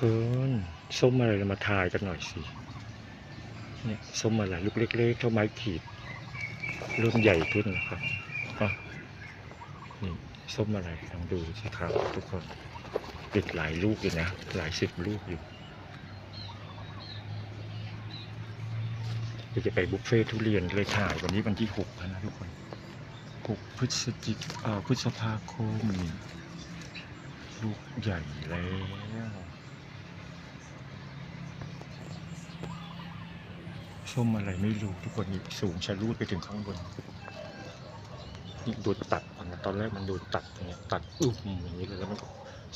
กินส้มอะไรเรามาทายกันหน่อยสิเนี่ยส้มอะไรลูกเล็กๆเท่าไม้ขีดเริ่มใหญ่ขึ้นนะครับอะนี่ส้มอะไรลองดูสิครับทุกคนติดหลายลูกอยู่นะ หลายสิบลูกอยู่เดี๋ยวจะไปบุฟเฟ่ทุเรียนเลยถ่ายวันนี้วันที่หกแล้วนะทุกคนหกพฤศจิกเอ่อพฤษภาคมลูกใหญ่แล้ว ส้มอะไรไม่รู้ทุกคนนี่สูงชะลูดไปถึงข้างบนนี่โดนตัดก่อนนะตอนแรกมันโดนตัดอย่างเงี้ยตัดอึ้มอย่างนี้เลยแล้วมันก็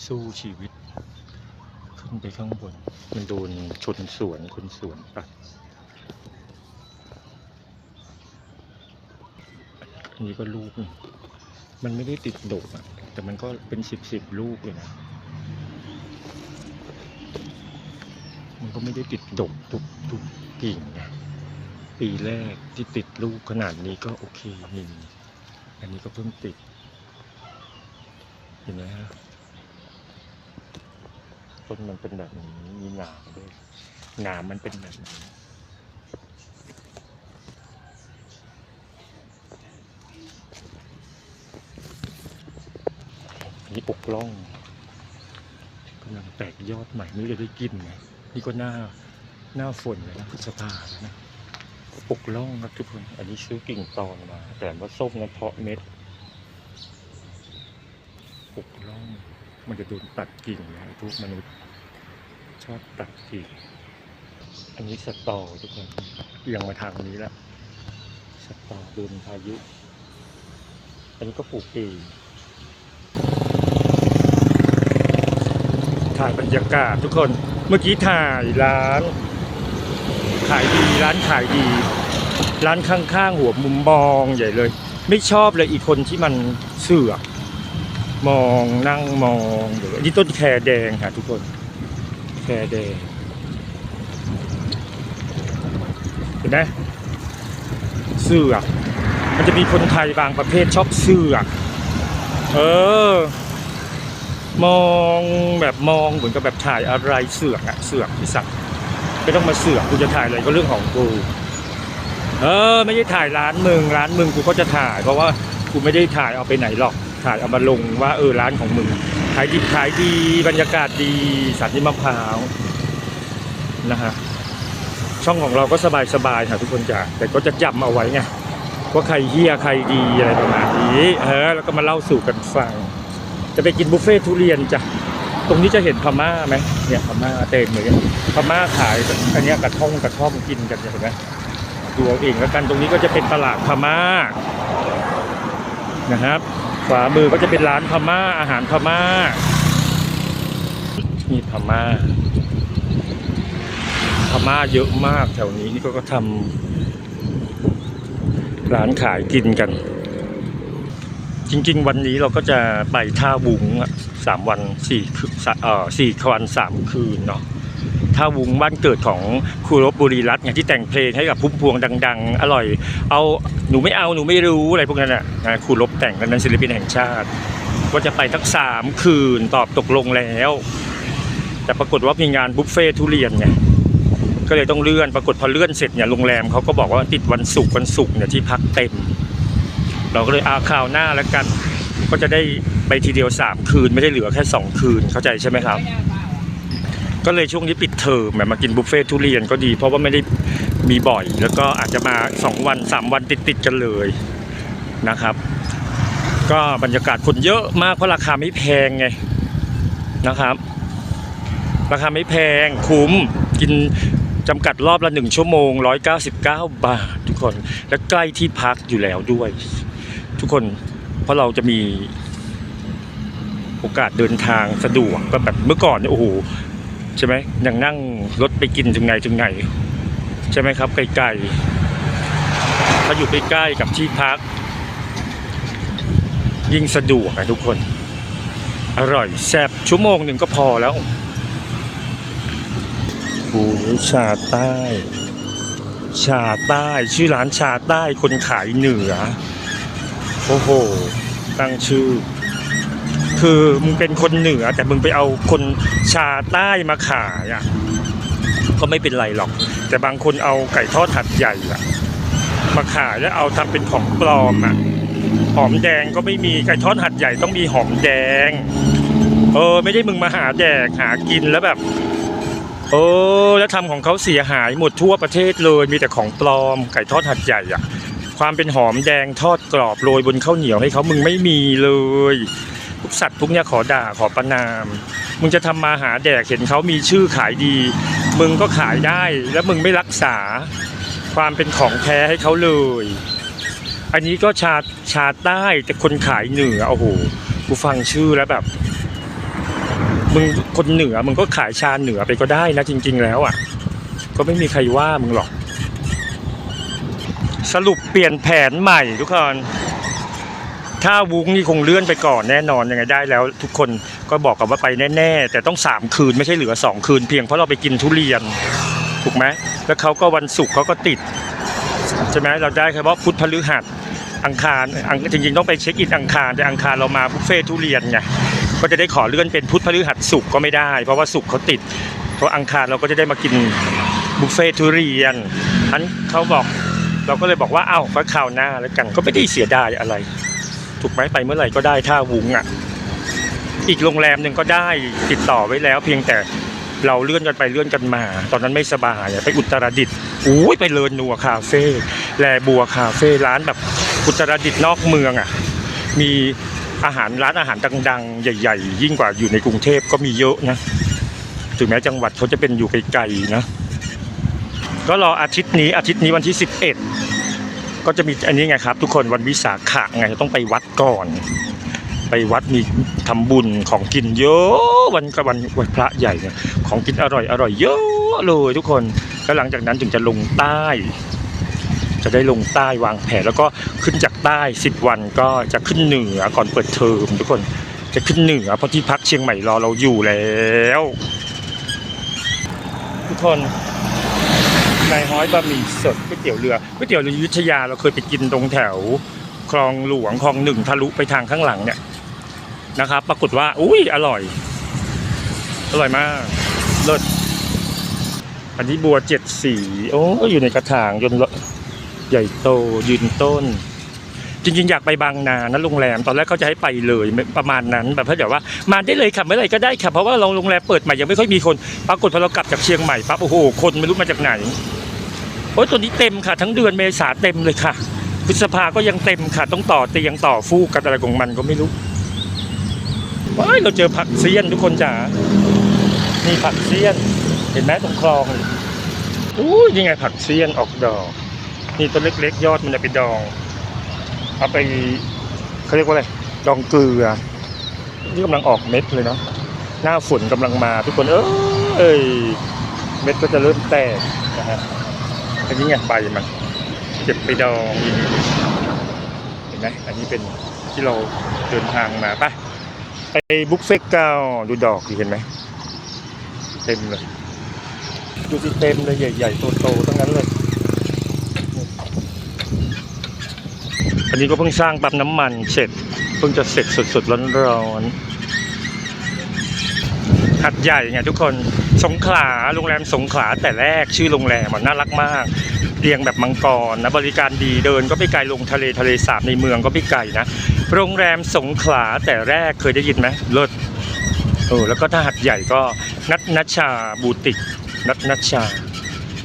สู้ชีวิต ขึ้นไปข้างบน มันโดนชนสวนคนสวนตัดอันนี้ก็ลูกมันไม่ได้ติดดกอะแต่มันก็เป็นสิบสิบลูกเลยนะมันก็ไม่ได้ติดดกทุกทุกกิ่งนะ ปีแรกที่ติดลูกขนาดนี้ก็โอเคนี่อันนี้ก็เพิ่งติด เห็นไหมฮะต้นมันเป็นแบบนี้มีหนามด้วยหนามมันเป็นแบบนี้นี่อกล่องกำลังแตกยอดใหม่ไม่ได้ได้กินไงนี่ก็หน้าหน้าฝนเลยนะพฤษภาแล้วนะ ปกล่องครับทุกคน อันนี้ซื้อกิ่งตอนมา แต่ว่าส้มนั้นเพาะเม็ดปกล่อง มันจะโดนตัดกิ่งนะพวกมนุษย์ ชอบตัดกิ่ง อันนี้สตอทุกคนเอียงมาทางนี้แล้วสตอโดนพายุ อันนี้ก็ปลูกเองถ่ายบรรยากาศทุกคน เมื่อกี้ถ่ายร้าน ขายดีร้านขายดี ร้านข้างๆ หัวมุมมองใหญ่เลย ไม่ชอบเลยอีกคนที่มันเสือกมองนั่งมองอยู่อันนี้ต้นแคแดงค่ะทุกคน แคแดงเห็นไหมเสือกมันจะมีคนไทยบางประเภทชอบเสือกเออ มองแบบมองเหมือนกับแบบถ่ายอะไรเสือกอะเสือกที่สัตว์ ไม่ต้องมาเสือกกูจะถ่ายอะไรก็เรื่องของกู เออ ไม่ได้ถ่ายร้านมึงร้านมึงกูก็จะถ่าย เพราะว่ากูไม่ได้ถ่ายเอาไปไหนหรอก ถ่ายเอามาลงว่าเออร้านของมึงขายดีขายดีบรรยากาศดีสันนิมะพร้าวนะฮะช่องของเราก็สบายสบายๆค่ะทุกคนจ้ะแต่ก็จะจำเอาไว้ไงว่าใครเฮียใครดีอะไรประมาณนี้เออแล้วก็มาเล่าสู่กันฟัง จะไปกินบุฟเฟ่ทุเรียนจ้ะ ตรงนี้จะเห็นพม่าไหมเนี่ยพม่าเต็มเลยพม่าขายอันนี้กระท่อมกระท่อมกินกันเนี่ยเห็นไหมดูเอาเองแล้วกันตรงนี้ก็จะเป็นตลาดพม่านะครับขวามือก็จะเป็นร้านพม่าอาหารพม่านี่พม่าพม่าเยอะมากแถวนี้นี่ก็ทำร้านขายกินกัน จริง ๆ วันนี้เราก็จะไปท่าวุ้งสามวันสี่คืนเอ่อสี่วันสามคืนเนาะท่าวุ้งบ้านเกิดของครูรบบุรีรัตน์ไงที่แต่งเพลงให้กับพุ่มพวงดัง ๆ อร่อย เอาหนูไม่เอาหนูไม่รู้อะไรพวกนั้นอะนะครูรบแต่งกันนั้นศิลปินแห่งชาติ ว่าจะไปทั้งสามคืนตอบตกลงแล้ว แต่ปรากฏว่ามีงานบุฟเฟ่ทุเรียนไงก็เลยต้องเลื่อนปรากฏพอเลื่อนเสร็จเนี่ยโรงแรมเขาก็บอกว่าติดวันศุกร์วันศุกร์เนี่ยที่พักเต็ม เราก็เลยอาข่าวหน้าแล้วกัน ก็จะได้ไปทีเดียวสามคืนไม่ได้เหลือแค่สองคืนเข้าใจใช่ไหมครับ ก็เลยช่วงนี้ปิดเทอมแบบมากินบุฟเฟ่ทุเรียนก็ดี เพราะว่าไม่ได้มีบ่อย แล้วก็อาจจะมาสองวันสามวันติดๆกันเลยนะครับ ก็บรรยากาศคนเยอะมากเพราะราคาไม่แพงไงนะครับ ราคาไม่แพงคุ้มกินจำกัดรอบละหนึ่งชั่วโมง 199 บาททุกคน และใกล้ที่พักอยู่แล้วด้วย ทุกคนเพราะเราจะมีโอกาสเดินทางสะดวกก็แบบเมื่อก่อนเนี่ยโอ้โหใช่ไหมยังนั่งรถไปกินถึงไหนถึงไหน ใช่ไหมครับไกลๆถ้าอยู่ใกล้ๆกับที่พัก ยิ่งสะดวกอะทุกคน อร่อยแซ่บชั่วโมงหนึ่งก็พอแล้วหูชาใต้ ชาใต้ ชื่อร้านชาใต้คนขายเหนือ โอ้โห ตั้งชื่อ คือมึงเป็นคนเหนือ แต่มึงไปเอาคนชาใต้มาขายอะก็ไม่เป็นไรหรอก แต่บางคนเอาไก่ทอดหัดใหญ่อะมาขายแล้วเอาทำเป็นของปลอมอะหอมแดงก็ไม่มีไก่ทอดหัดใหญ่ต้องมีหอมแดง เออ ไม่ได้มึงมาหาแดกหากินแล้วแบบเออแล้วทำของเขาเสียหายหมดทั่วประเทศเลยมีแต่ของปลอมไก่ทอดหัดใหญ่อะ ความเป็นหอมแดงทอดกรอบโรยบนข้าวเหนียวให้เขามึงไม่มีเลยพวกสัตว์พวกเนี้ยขอด่าขอประนาม มึงจะทำมาหาแดกเห็นเขามีชื่อขายดี มึงก็ขายได้แล้วมึงไม่รักษา ความเป็นของแท้ให้เขาเลย อันนี้ก็ชาชาใต้แต่คนขายเหนือโอ้โหกูฟังชื่อแล้วแบบมึงคนเหนือมึงก็ขายชาเหนือไปก็ได้นะจริง ๆ แล้วอะ ก็ไม่มีใครว่ามึงหรอก สรุปเปลี่ยนแผนใหม่ทุกคน ถ้าวุ้งนี่คงเลื่อนไปก่อนแน่นอนยังไงได้แล้ว ทุกคนก็บอกกับว่าไปแน่ๆ แต่ต้องสามคืนไม่ใช่เหลือสองคืนเพียงเพราะเราไปกินทุเรียน ถูกไหมแล้วเขาก็วันศุกร์เขาก็ติดใช่ไหมเราได้แค่ว่าพุธพฤหัสอังคารอังจริงๆต้องไปเช็คอินอังคารแต่อังคารเรามาบุฟเฟ่ทุเรียนไงก็จะได้ขอเลื่อนเป็นพุธพฤหัสศุกร์ก็ไม่ได้ เพราะว่าศุกร์เขาติดเพราะอังคารเราก็จะได้มากินบุฟเฟ่ทุเรียนอันเขาบอก เราก็เลยบอกว่าเอ้าก็ข่าวหน้าแล้วกันก็ไม่ได้เสียดายอะไร ถูกไหมไปเมื่อไหร่ก็ได้ถ้าวุ้งอะ อีกโรงแรมหนึ่งก็ได้ติดต่อไว้แล้ว เพียงแต่เราเลื่อนกันไปเลื่อนกันมา ตอนนั้นไม่สบายไปอุตรดิตถ์อุ้ยไปเลินนัวคาเฟ่แลบัวคาเฟ่ร้านแบบอุตรดิตถ์นอกเมืองอะ มีอาหารร้านอาหารดังๆ ใหญ่ ๆ ยิ่งกว่าอยู่ในกรุงเทพก็มีเยอะนะ ถึงแม้จังหวัดเขาจะเป็นอยู่ไกลๆนะ ก็รออาทิตย์นี้อาทิตย์นี้วันที่ 11 ก็จะมีอันนี้ไงครับ ทุกคนวันวิสาขะไงต้องไปวัดก่อน ไปวัดมีทำบุญของกินเยอะวันกับวันวันพระใหญ่เนี่ยของกินอร่อยอร่อยเยอะเลยทุกคนแล้วหลังจากนั้นถึงจะลงใต้ จะได้ลงใต้วางแผนแล้วก็ขึ้นจากใต้ 10 วันก็จะขึ้นเหนือก่อนเปิดเทอมทุกคนจะขึ้นเหนือเพราะที่พักเชียงใหม่รอเราอยู่แล้ว ทุกคน นายฮ้อยบะหมี่สดก๋วยเตี๋ยวเรือก๋วยเตี๋ยวเรือยุทธยาเราเคยไปกินตรงแถว คลองหลวงคลองหนึ่งทะลุไปทางข้างหลังเนี่ยนะครับ ปรากฏว่าอุ้ยอร่อย อร่อยมากเลิศอันนี้บัวเจ็ดสีโอ้อยู่ในกระถางจนใหญ่โตยืนต้น จริงๆ อยากไปบางนานะโรงแรมตอนแรกเขาจะให้ไปเลยประมาณนั้นแบบเขาจะว่ามาได้เลยค่ะเมื่อไหร่ก็ได้ค่ะเพราะว่าเราโรงแรมเปิดใหม่ยังไม่ค่อยมีคนปรากฏพอเรากลับจากเชียงใหม่ปั๊บโอ้โหคนไม่รู้มาจากไหนโอ้ยตัวนี้เต็มค่ะ ทั้งเดือนเมษาเต็มเลยค่ะพฤษภาก็ยังเต็มค่ะ ต้องต่อเตียงต่อฟูกกันอะไรของมันก็ไม่รู้ว้ายเราเจอผักเสี้ยนทุกคนจ๋านี่ผักเสี้ยน เห็นไหมตรงคลองอู้ยังไงผักเสี้ยนออกดอก นี่ตัวเล็กๆ ยอดมันจะไปดอง เอาไปเขาเรียกว่าอะไรดองเกลือนี่กำลังออกเม็ดเลยเนาะหน้าฝนกำลังมาทุกคนเอ้ยเม็ดก็จะเริ่มแตกนะฮะอันนี้ไงใบมันเก็บไปดองเห็นไหมอันนี้เป็นที่เราเดินทางมาปะไปบุฟเฟ่ต์เก้าดูดอกดิเห็นไหมเต็มเลย ดูสิเต็มเลยใหญ่ๆโตๆทั้งนั้นเลย อันนี้ก็เพิ่งสร้างปั๊มน้ำมันเสร็จ เพิ่งจะเสร็จสุดๆร้อนๆหัดใหญ่ไงทุกคนสงขลาโรงแรมสงขลาแต่แรกชื่อโรงแรมอะน่ารักมากเรียงแบบมังกรนะบริการดีเดินก็ไม่ไกลลงทะเลทะเลสาบในเมืองก็ไม่ไกลนะโรงแรมสงขลาแต่แรกเคยได้ยินไหมเลิศเออแล้วก็ถ้าหัดใหญ่ก็นัทนัชชาบูติกนัทนัชชา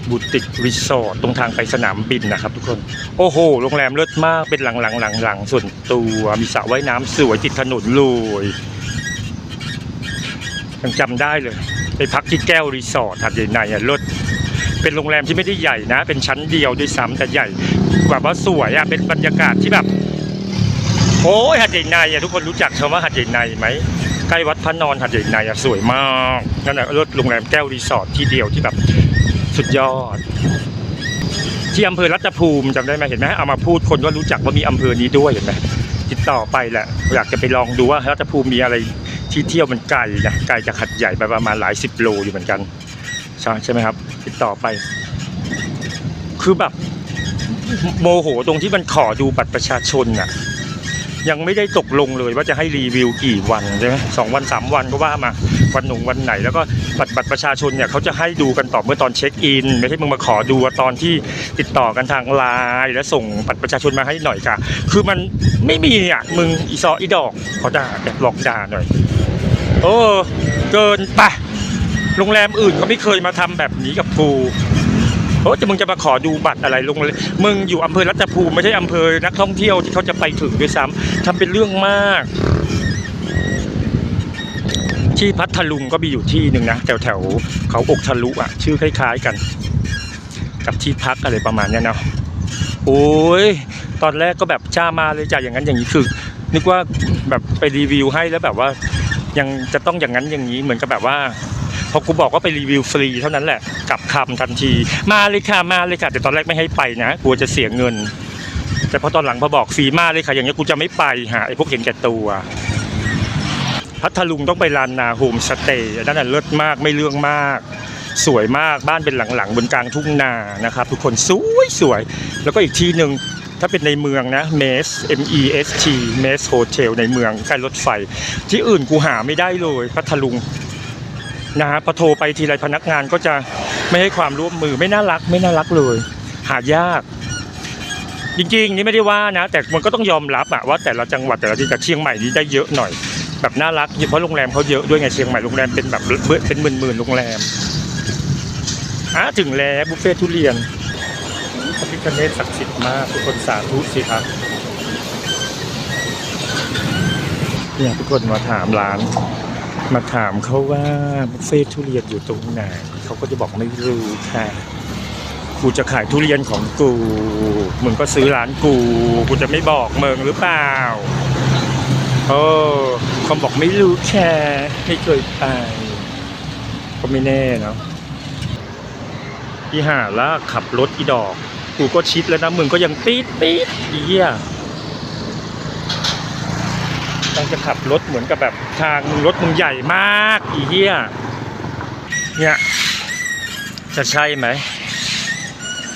บูติกรีสอร์ทตรงทางไปสนามบินนะครับทุกคน โอ้โห โรงแรมเลิศมากเป็นหลังหลังหลังหลังส่วนตัวมีสระว่ายน้ำสวยติดถนนเลยยังจำได้เลย ไปพักที่แก้วรีสอร์ทหัดใหญ่ในอะเลิศเป็นโรงแรมที่ไม่ได้ใหญ่นะ เป็นชั้นเดียวด้วยซ้ำแต่ใหญ่กว่าว่าสวยอะเป็นบรรยากาศที่แบบโอ้ยหัดใหญ่ในอะทุกคนรู้จักคำว่าหัดใหญ่ในไหมใกล้วัดพระนอนหัดใหญ่ในอะสวยมากนั่นแหละเลิศโรงแรมแก้วรีสอร์ทที่เดียวที่แบบ สุดยอด ที่อำเภอรัตภูมิจำได้ไหมเห็นไหมเอามาพูดคนก็รู้จักว่ามีอำเภอนี้ด้วยเห็นไหมติดต่อไปแหละ อยากจะไปลองดูว่ารัตภูมิมีอะไรที่เที่ยวมันไกลนะไกลจากขัดใหญ่ไปประมาณหลายสิบโลอยู่เหมือนกันใช่ใช่ไหมครับ ติดต่อไป คือแบบโมโหตรงที่มันขอดูบัตรประชาชนน่ะยังไม่ได้ตกลงเลยว่าจะให้รีวิวกี่วันใช่ไหมสองวันสามวันก็ว่ามา วันหนุ่งวันไหน แล้วก็บัตรบัตรประชาชนเนี่ยเขาจะให้ดูกันต่อเมื่อตอนเช็คอิน ไม่ใช่มึงมาขอดูตอนที่ติดต่อกันทางไลน์แล้วส่งบัตรประชาชนมาให้หน่อยค่ะ คือมันไม่มีอะมึงอีซออีดอกเขอด่าแอบหลอกด่าหน่อยโอ้เกินไปโรงแรมอื่นเขาไม่เคยมาทำแบบนี้กับกูโอ้จะมึงจะมาขอดูบัตรอะไรโรงแรมมึงอยู่อำเภอรัตภูมิไม่ใช่อำเภอนักท่องเที่ยวที่เขาจะไปถึงด้วยซ้ำทำเป็นเรื่องมาก ที่พัทลุงก็มีอยู่ที่หนึ่งนะแถวแถวเขาอกทะลุอะ ชื่อคล้าย ๆกัน กับที่พักอะไรประมาณเนี้ยเนาะโอ้ยตอนแรกก็แบบจ้ามาเลยจ้ะอย่างนั้นอย่างนี้คือ นึกว่าแบบไปรีวิวให้แล้วแบบว่า ยังจะต้องอย่างนั้นอย่างนี้เหมือนกับแบบว่าพอกูบอกว่าไปรีวิวฟรีเท่านั้นแหละกลับคำทันที มาเลยค่ะมาเลยค่ะแต่ตอนแรกไม่ให้ไปนะกลัวจะเสียเงิน แต่พอตอนหลังพอบอกฟรีมาเลยค่ะ อย่างนี้กูจะไม่ไปหาไอ้พวกเห็นแก่ตัว พัทลุงต้องไปลานนาโฮมสเตย์นั่นน่ะเลิศมากไม่เรื่องมาก สวยมากบ้านเป็นหลังๆ บนกลางทุ่งนานะครับ ทุกคนสวยสวย แล้วก็อีกที่หนึ่งถ้าเป็นในเมืองนะเมส M E S T เมสโฮเทลในเมืองใกล้รถไฟ ที่อื่นกูหาไม่ได้เลยพัทลุงนะฮะพอโทรไปทีไรพนักงานก็จะไม่ให้ความร่วมมือไม่น่ารักไม่น่ารักเลย หายาก จริงๆ นี่ไม่ได้ว่านะ แต่มันก็ต้องยอมรับอะว่าแต่ละจังหวัดแต่ละที่แต่เชียงใหม่นี่ได้เยอะหน่อย แบบน่ารักเพราะโรงแรมเขาเยอะด้วยไงเชียงใหม่โรงแรมเป็นแบบเป็นหมื่นๆโรงแรมอะถึงแล้วบุฟเฟ่ทุเรียนพระพิฆเนศศักดิ์สิทธิ์มากทุกคนสาธุสิครับเนี่ยทุกคนมาถามร้าน มาถามเขาว่าบุฟเฟ่ทุเรียนอยู่ตรงไหนเขาก็จะบอกไม่รู้ค่ะกูจะขายทุเรียนของกูมึงก็ซื้อร้านกู กูจะไม่บอกเมึงหรือเปล่าโอ้ เขาบอกไม่รู้แชร์ไม่เคยไปก็ไม่แน่เนาะอีห่าล้วขับรถอีดอก กูก็ชิดแล้วนะมึงก็ยังปี๊ดปี๊ดอีเหี้ยต้องจะขับรถเหมือนกับแบบทางรถมึงใหญ่มากอีเหี้ยเนี่ยจะใช่ไหม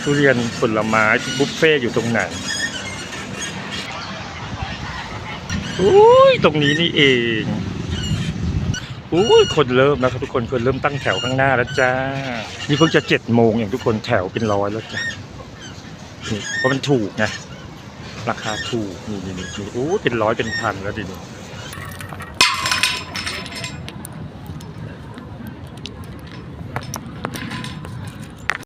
ทุเรียนผลไม้บุฟเฟ่อยู่ตรงไหน อุ้ยตรงนี้นี่เองอุ้ยคนเริ่มนะครับทุกคนคนเริ่มตั้งแถวข้างหน้าแล้วจ้า นี่เพิ่งจะเจ็ดโมงอย่างทุกคนแถวเป็นร้อยแล้วจ้านี่เพราะมันถูกไงราคาถูกนี่นี่นี่โอ้เป็นร้อยเป็นพันแล้วดินี่